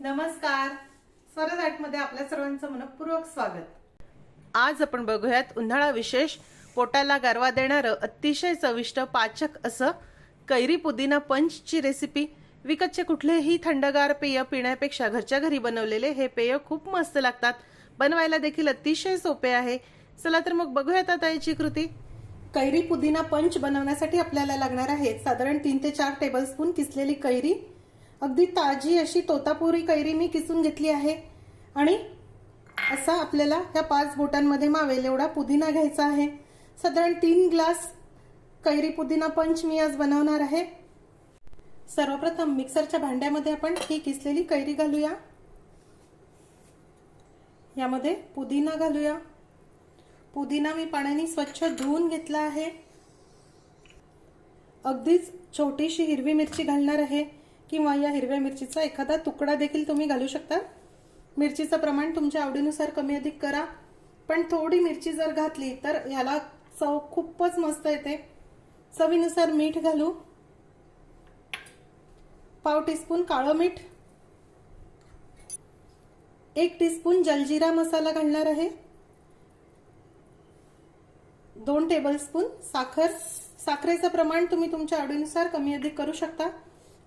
नमस्कार. स्वरजमध्ये आपल्या सर्वांचं मनपूर्वक स्वागत. आज आपण बघूयात उन्हाळा विशेष. पोटाला गारवा देणारं अतिशय चविष्ट पाचक असं कैरी पुदिना पंचची रेसिपी विकतचे कुठलेही थंडगार पेय पिण्यापेक्षा घरच्या घरी बनवलेले हे पेय खूप मस्त लागतात. बनवायला देखील अतिशय सोपे आहे. चला तर मग बघूयात आता याची कृती. कैरी पुदिना पंच बनवण्यासाठी आपल्याला लागणार आहे साधारण तीन ते चार टेबलस्पून किसलेली कैरी. अगदी ताजी अशी तोतापुरी कैरी मी किसून घेतली आहे. आणि असा आपल्याला ह्या पाच बोटांमध्ये मावेल एवढा पुदिना घ्यायचा आहे. साधारण तीन ग्लास कैरी पुदिना पंच मी आज बनवणार आहे. सर्वप्रथम मिक्सरच्या भांड्यामध्ये आपण ही किसलेली कैरी घालूया. यामध्ये पुदिना घालूया. पुदिना मी पाण्याने स्वच्छ धुवून घेतला आहे. अगदीच छोटीशी हिरवी मिरची घालणार आहे. किंवा या हिरव्या मिरचीचा एखादा तुकडा देखील तुम्ही घालू शकता. मिरचीचं प्रमाण तुमच्या आवडीनुसार कमी अधिक करा. पण थोडी मिरची जर घातली तर ह्याला चव खूपच मस्त येते. चवीनुसार मीठ घालू. पाव टीस्पून काळं मीठ. एक टीस्पून जलजिरा मसाला घालणार आहे. दोन टेबलस्पून साखर. साखरेचं प्रमाण तुम्ही तुमच्या आवडीनुसार कमी अधिक करू शकता.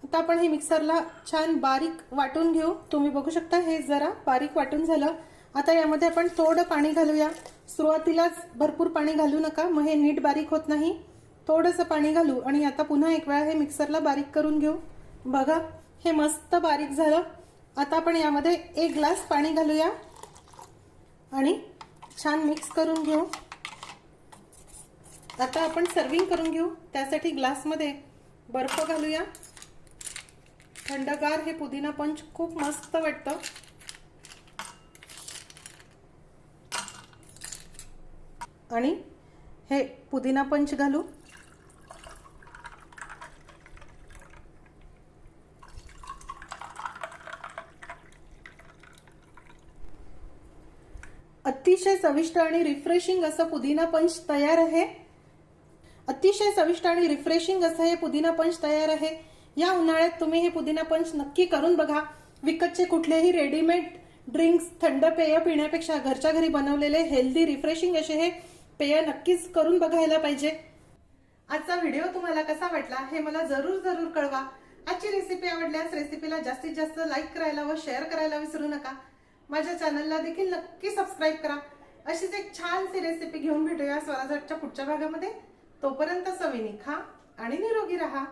आता आपण हे मिक्सरला छान बारीक वाटून घेऊ. तुम्ही बघू शकता हे जरा बारीक वाटून झालं. आता यामध्ये आपण थोडं पाणी घालूया. सुरुवातीलाच भरपूर पाणी घालू नका मग हे नीट बारीक होत नाही. थोडंसं पाणी घालू आणि आता पुन्हा एक वेळा हे मिक्सरला बारीक करून घेऊ. बघा हे मस्त बारीक झालं. आता आपण यामध्ये एक ग्लास पाणी घालूया आणि छान मिक्स करून घेऊ. आता आपण सर्विंग करून घेऊ. त्यासाठी ग्लासमध्ये बर्फ घालूया. थंडगार हे पुदिना पंच खूप मस्त वाटतं. आणि हे पुदिना पंच घालू. अतिशय चविष्ट आणि रिफ्रेशिंग असं पुदिना पंच तयार आहे. अतिशय चविष्ट आणि रिफ्रेशिंग असं हे पुदिना पंच तयार आहे. या उन्हाळ्यात तुम्ही हे पुदिना पंच नक्की करून बघा. विकतचे कुठलेही रेडीमेड ड्रिंक्स थंड पेय पिण्यापेक्षा घरच्या घरी बनवलेले हेल्दी रिफ्रेशिंग असे हे पेय नक्कीच करून बघायला पाहिजे. आजचा व्हिडिओ तुम्हाला कसा वाटला हे मला जरूर जरूर कळवा. आजची रेसिपी आवडल्यास रेसिपीला जास्तीत जास्त लाईक करायला व शेअर करायला विसरू नका. माझ्या चॅनलला देखील नक्की सबस्क्राईब करा. अशीच एक छानशी रेसिपी घेऊन भेटूया स्वराजच्या पुढच्या भागामध्ये. तोपर्यंत सविनी खा आणि निरोगी राहा.